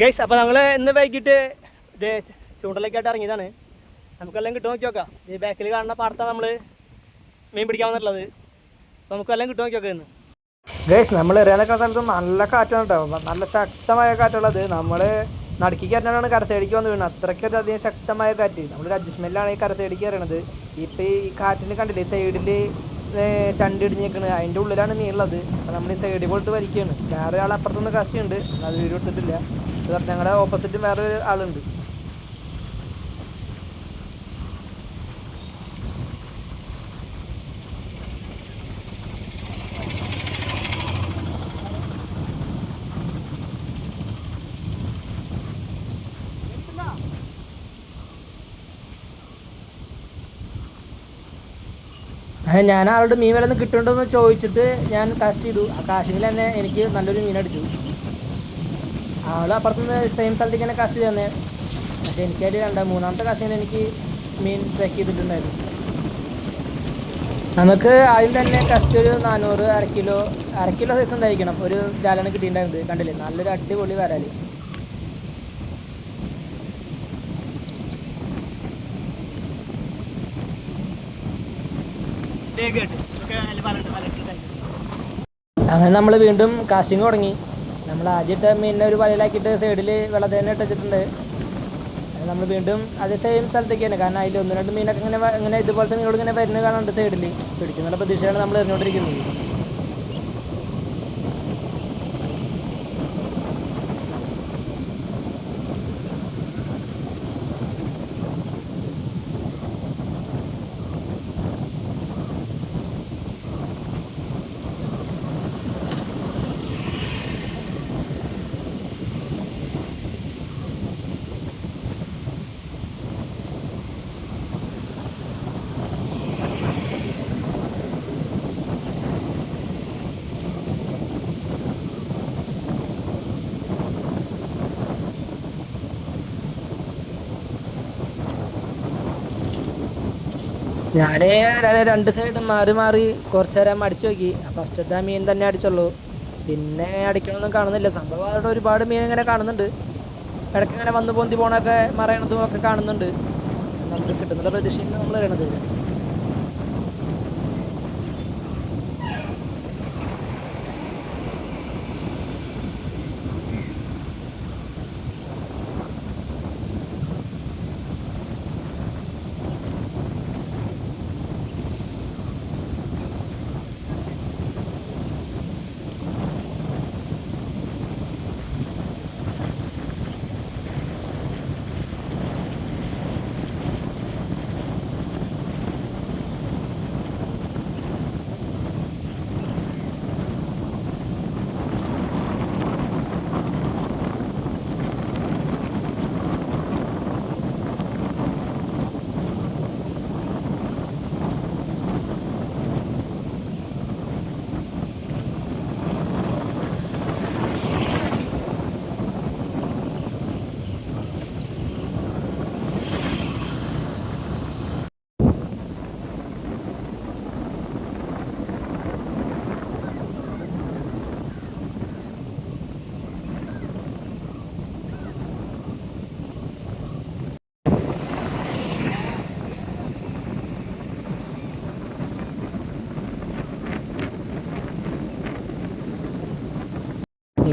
Guys അപ്പോൾ ഞങ്ങൾ ഇന്ന് വൈകിട്ട് ഇത് ചൂണ്ടലേക്കായിട്ട് ഇറങ്ങിയതാണ്. നമുക്കെല്ലാം കിട്ടും നോക്കി നോക്കാം. ഈ ബാക്കിൽ കാണുന്ന പാടത്താണ് നമ്മൾ മീൻ പിടിക്കാൻ വന്നിട്ടുള്ളത്. നമുക്കെല്ലാം കിട്ടും നോക്കി നോക്കാം ഇന്ന്. ഗൈസ് നമ്മൾ എറിയാനൊക്കെ സ്ഥലത്ത് നല്ല കാറ്റാണ് കേട്ടോ നല്ല ശക്തമായ കാറ്റുള്ളത്. നമ്മൾ നടുക്കി കയറ്റാനാണ് കരസൈഡിക്ക് വന്ന് വീണത്. അത്രയ്ക്ക് അധികം ശക്തമായ കാറ്റ്. നമ്മളൊരു അഡ്ജസ്റ്റ്മെന്റിലാണ് ഈ കരസൈഡിക്ക് കയറണത്. ഇപ്പോൾ ഈ കാറ്റിന് കണ്ടില്ലേ സൈഡിൽ ചണ്ടി ഇടിഞ്ഞ് നിൽക്കുന്നത് അതിന്റെ ഉള്ളിലാണ് മീനുള്ളത് അപ്പോൾ നമ്മൾ ഈ സൈഡിൽ പോയിട്ട് വലിക്കുകയാണ് വേറെ ആൾ അപ്പുറത്തുനിന്ന് കഷ്ടിയുണ്ട് അത് വീട് എടുത്തിട്ടില്ല ഇത് ഞങ്ങളുടെ ഓപ്പോസിറ്റ് വേറെ ഒരു ആളുണ്ട്. ഞാൻ ആളോട് മീൻ വില കിട്ടുന്നുണ്ടോ എന്ന് ചോദിച്ചിട്ട് ഞാൻ കാസ്റ്റ് ചെയ്തു. ആ കാശിങ്ങിൽ തന്നെ എനിക്ക് നല്ലൊരു മീൻ അടിച്ചു. ആൾ അപ്പുറത്തുനിന്ന് സെയിം സ്ഥലത്തേക്ക് തന്നെ കാശ് തന്നെ. പക്ഷേ എനിക്കായിട്ട് രണ്ട് മൂന്നാമത്തെ കാശിങ്ങിൽ എനിക്ക് മീൻ സ്ട്രൈക്ക് ചെയ്തിട്ടുണ്ടായിരുന്നു. നമുക്ക് ആദ്യം തന്നെ കസ്റ്റ് ഒരു നാനൂറ് അര കിലോ അര കിലോ സൈസ് ഉണ്ടായിരിക്കണം. ഒരു ജാലാണ് കിട്ടിയിട്ടുണ്ടായിരുന്നത്. കണ്ടില്ലേ? നല്ലൊരു അടിപൊളി വരാൽ. അങ്ങനെ നമ്മൾ വീണ്ടും കാസ്റ്റിംഗ് തുടങ്ങി. നമ്മൾ ആദ്യമായിട്ട് മീനിനെ ഒരു വലയിലാക്കിയിട്ട് സൈഡിൽ വെള്ളത്തേനെ ഇട്ടിട്ടുണ്ട് നമ്മൾ വീണ്ടും അതേ സെയിം സ്ഥലത്തേക്ക് തന്നെ. കാരണം അതിൽ ഒന്ന് രണ്ട് മീനൊക്കെ ഇങ്ങനെ ഇങ്ങനെ ഇതുപോലത്തെ മീനോട് ഇങ്ങനെ വരുന്നത് കാണുന്നുണ്ട് സൈഡിൽ പിടിക്കുന്ന പ്രതീക്ഷയാണ് നമ്മൾ എറിഞ്ഞുകൊണ്ടിരിക്കുന്നത് ഞാൻ രണ്ട് സൈഡും മാറി മാറി കുറച്ച് നേരം അടിച്ചു നോക്കി. ഫസ്റ്റത്തെ മീൻ തന്നെ അടിച്ചുള്ളൂ. പിന്നെ അടിക്കണമൊന്നും കാണുന്നില്ല. സംഭവം അവിടെ ഒരുപാട് മീൻ ഇങ്ങനെ കാണുന്നുണ്ട്. ഇടയ്ക്ക് ഇങ്ങനെ വന്ന് പൊന്തി പോണൊക്കെ മറയണതും ഒക്കെ കാണുന്നുണ്ട്. നമുക്ക് കിട്ടുന്നുള്ള പ്രതീക്ഷയിൽ നമ്മൾ അറിയണത്.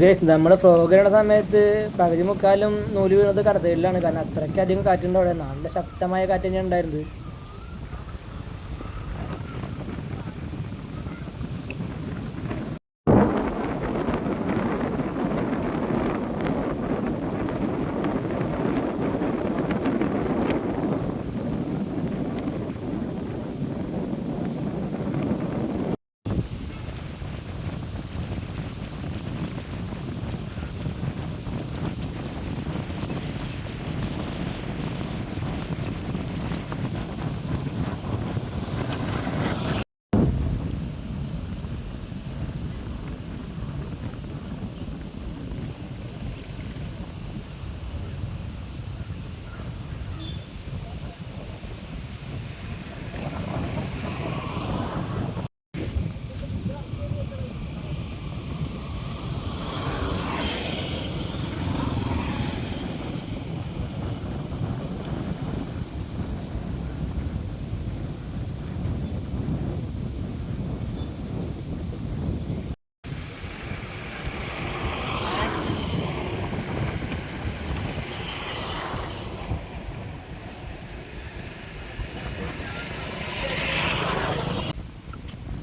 ഗേസ് നമ്മൾ പ്രോഗ്രാം സമയത്ത് പകുതി മുക്കാലും നൂൽ വീണത് കട കാരണം അത്രയ്ക്കധികം കാറ്റുണ്ട് അവിടെ. നല്ല ശക്തമായ കാറ്റ് തന്നെയാണ് ഉണ്ടായിരുന്നത്.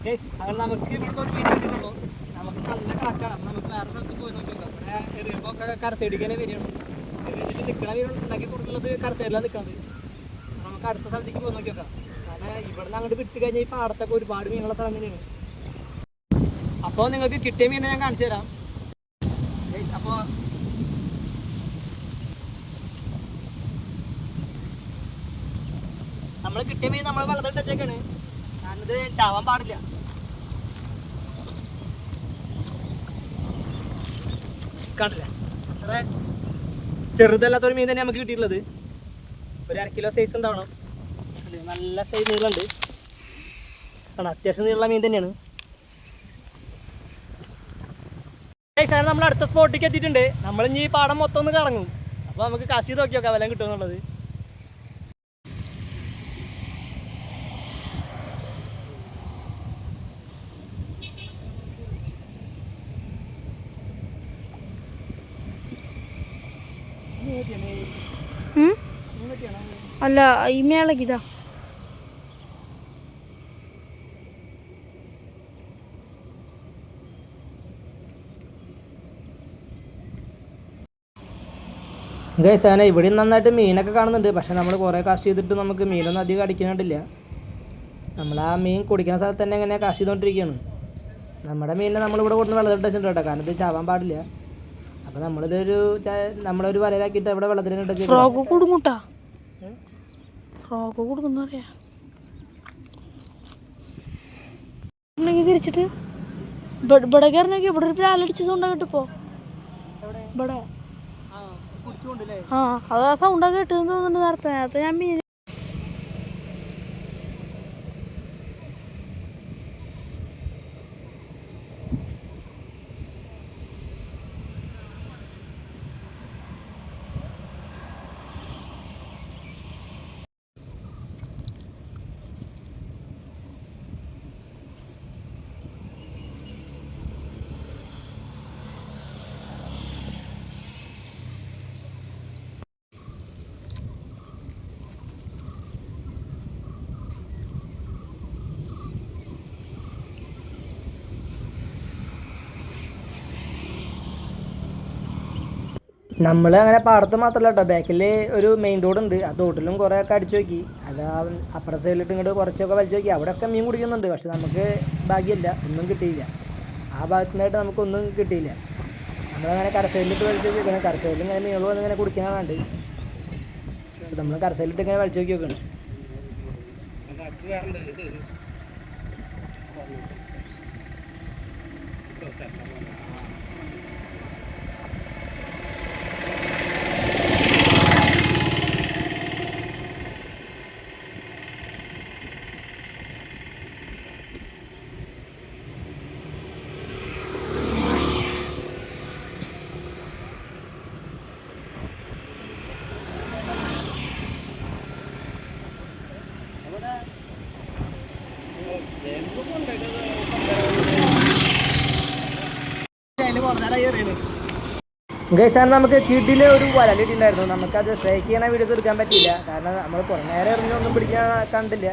അങ്ങനെ നമുക്ക് ഇവിടുത്തെ ഒരു മീൻ കിട്ടിയിട്ടുള്ളൂ നമുക്ക് നല്ല കാറ്റാണ്. നമുക്ക് വേറെ സ്ഥലത്ത് പോയി നോക്കി നോക്കാം ഇവിടെ എറിയുമ്പോൾ ഒക്കെ കര സൈഡിലേക്ക് വരികയാണ്. എറിയതിൽ നിൽക്കണ മീൻ കൊടുക്കുന്നത് കര സൈഡിലാണ് നിൽക്കുന്നത് നമുക്ക് അടുത്ത സ്ഥലത്തേക്ക് പോയി നോക്കി നോക്കാം കാരണം ഇവിടെ നിന്ന് അങ്ങോട്ട് വിട്ട് കഴിഞ്ഞാൽ ഈ പാടത്തൊക്കെ ഒരുപാട് മീനുള്ള സ്ഥലം തന്നെയാണ്. അപ്പോൾ നിങ്ങൾക്ക് കിട്ടിയ മീനെ ഞാൻ കാണിച്ചു തരാം. അപ്പോൾ നമ്മൾ കിട്ടിയ മീൻ നമ്മൾ വെള്ളത്തിൽ വെച്ചേക്കാണ് ഞാനിത് ചാവാൻ പാടില്ല. കണ്ടില്ലേ അത്ര ചെറുതല്ലാത്തൊരു മീൻ തന്നെ നമുക്ക് കിട്ടിയിട്ടുള്ളത്. ഒരു അര കിലോ സൈസ് ഉണ്ടാവണം. നല്ല സൈസ് നീളമുണ്ട് ആണ് അത്യാവശ്യം നീളമുള്ള മീൻ തന്നെയാണ്. നമ്മൾ അടുത്ത സ്പോട്ടിലേക്ക് എത്തിയിട്ടുണ്ട്. നമ്മൾ ഇനി ഈ പാടം മൊത്തം ഒന്ന് കറങ്ങും. അപ്പോൾ നമുക്ക് കാശ് നോക്കി നോക്കാം വല്ലതും കിട്ടുമെന്നുള്ളത്. അല്ല ഈ മേളക്കിതാ ഗൈസ് അങ്ങനെ ഇവിടെ നന്നായിട്ട് മീനൊക്കെ കാണുന്നുണ്ട്. പക്ഷെ നമ്മൾ കുറേ കാശ് ചെയ്തിട്ട് നമുക്ക് മീനൊന്നും അധികം അടിക്കാനായിട്ടില്ല. നമ്മൾ ആ മീൻ കുടിക്കുന്ന സ്ഥലത്ത് തന്നെ ഇങ്ങനെ കാശ് ചെയ്തുകൊണ്ടിരിക്കുകയാണ്. നമ്മുടെ മീനിനെ നമ്മളിവിടെ കൊടുത്ത് വെള്ളത്തിലിട്ട് വെച്ചിട്ടുണ്ട് കാരണം ഇത് ചാവാൻ പാടില്ല. അപ്പോൾ നമ്മളിതൊരു നമ്മളൊരു വലയിലാക്കിയിട്ട് ഇവിടെ വെള്ളത്തിലിട്ട് വെച്ചിട്ടുണ്ട് ഫ്രോക്ക് കൊടുക്കുന്ന പറയാ തിരിച്ചിട്ട് ഇവിടെ ഇവിടെ കയറണമെങ്കിൽ ഇവിടെ ഒരു പ്രാലടിച്ച സൗണ്ടാ കേട്ടിപ്പോ? ഇവിടെ. ആ അത് ആ കേട്ടെന്ന് കേട്ടതെന്ന് തോന്നുന്നുണ്ട് നേരത്തെ. നേരത്തെ ഞാൻ മീൻ നമ്മൾ അങ്ങനെ പാടത്ത് മാത്രമല്ല കേട്ടോ ബാക്കിൽ ഒരു മെയിൻ റോഡ് ഉണ്ട്. ആ തോട്ടിലും കുറേ ഒക്കെ അടിച്ചു നോക്കി. അത് അപ്പുറ സൈഡിലിട്ട് ഇങ്ങോട്ട് കുറച്ചൊക്കെ വലിച്ചു നോക്കി. അവിടെയൊക്കെ മീൻ കുടിക്കുന്നുണ്ട്. പക്ഷെ നമുക്ക് ഭാഗ്യമില്ല ഒന്നും കിട്ടിയില്ല. ആ ഭാഗത്തുനിന്നായിട്ട് നമുക്കൊന്നും കിട്ടിയില്ല. നമ്മളങ്ങനെ കരസൈലിട്ട് വലിച്ചു നോക്കി നോക്കണം. കരസൈലിൽ ഇങ്ങനെ മീനുകൾ വന്ന് ഇങ്ങനെ കുടിക്കാനാണ്ട് നമ്മൾ കരസൈലിട്ട് ഇങ്ങനെ വലിച്ചു നോക്കി നോക്കണം. ഗൈസാണ് നമുക്ക് കിഡിലെ ഒരു വല കിട്ടിയില്ലായിരുന്നു. നമുക്കത് സ്ട്രൈക്ക് ചെയ്യണ വീഡിയോസ് എടുക്കാൻ പറ്റിയില്ല. കാരണം നമ്മൾ കുറേ നേരം എറിഞ്ഞൊന്നും പിടിക്കാൻ കണ്ടില്ല.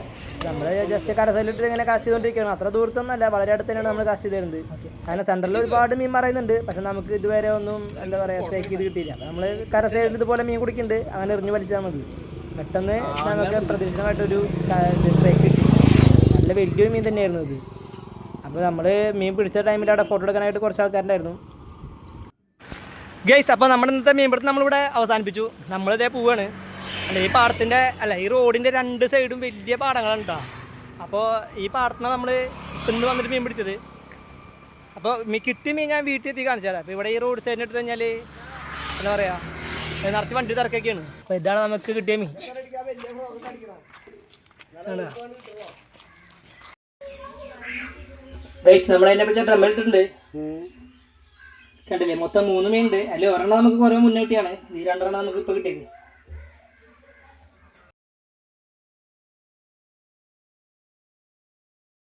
നമ്മൾ ജസ്റ്റ് കരസലിട്ട് ഇങ്ങനെ കാശ് ചെയ്തുകൊണ്ടിരിക്കുകയാണ് അത്ര ദൂരത്തൊന്നുമല്ല വളരെ അടുത്ത് തന്നെയാണ് നമ്മൾ കാശ് ചെയ്തിരുന്നത്. കാരണം സെന്ററിൽ ഒരുപാട് മീൻ പറയുന്നുണ്ട്. പക്ഷെ നമുക്ക് ഇതുവരെ ഒന്നും എന്താ പറയുക സ്ട്രൈക്ക് ചെയ്ത് കിട്ടിയില്ല. നമ്മൾ കരസൈഡിൽ ഇതുപോലെ മീൻ കുടിക്കുന്നുണ്ട്. അങ്ങനെ എറിഞ്ഞു വലിച്ചാൽ മതി. പെട്ടെന്ന് നമുക്ക് പ്രതീക്ഷിതമായിട്ടൊരു സ്ട്രൈക്ക് നല്ല വലിയൊരു മീൻ തന്നെയായിരുന്നു ഇത്. അപ്പോൾ നമ്മൾ മീൻ പിടിച്ച ടൈമിൽ അവിടെ ഫോട്ടോ എടുക്കാനായിട്ട് കുറച്ച് ആൾക്കാരുണ്ടായിരുന്നു. ഗൈസ് അപ്പോൾ നമ്മുടെ ഇന്നത്തെ മീൻപിടുത്തം നമ്മളിവിടെ അവസാനിപ്പിച്ചു. നമ്മളിതേ പോവാണ്. അല്ല ഈ പാടത്തിന്റെ അല്ല ഈ റോഡിന്റെ രണ്ട് സൈഡും വലിയ പാടങ്ങളാണ് കേട്ടോ അപ്പോൾ ഈ പാടത്തിനാണ് നമ്മൾ ഇന്ന് വന്നിട്ട് മീൻ പിടിച്ചത്. അപ്പോൾ കിട്ടിയ മീൻ ഞാൻ വീട്ടിൽ എത്തി കാണിച്ചു തരാം. അപ്പോൾ ഇവിടെ ഈ റോഡ് സൈഡിന് എടുത്ത് കഴിഞ്ഞാൽ എന്താ പറയുക നിറച്ച് വണ്ടി തിരക്കൊക്കെയാണ്. അപ്പോൾ ഇതാണ് നമുക്ക് കിട്ടിയ മീൻ. ഗൈസ് നമ്മൾ അതിനെ പിടിച്ച ഡ്രമ്മ ഇട്ടിട്ടുണ്ട്. കണ്ടില്ലേ? മൊത്തം മൂന്ന് മീൻ ഉണ്ട്. അതിൽ ഒരെണ്ണം നമുക്ക് കുറേ മുന്നോട്ടിയാണ് ഈ രണ്ടെണ്ണം നമുക്ക് ഇപ്പോൾ കിട്ടിയത്.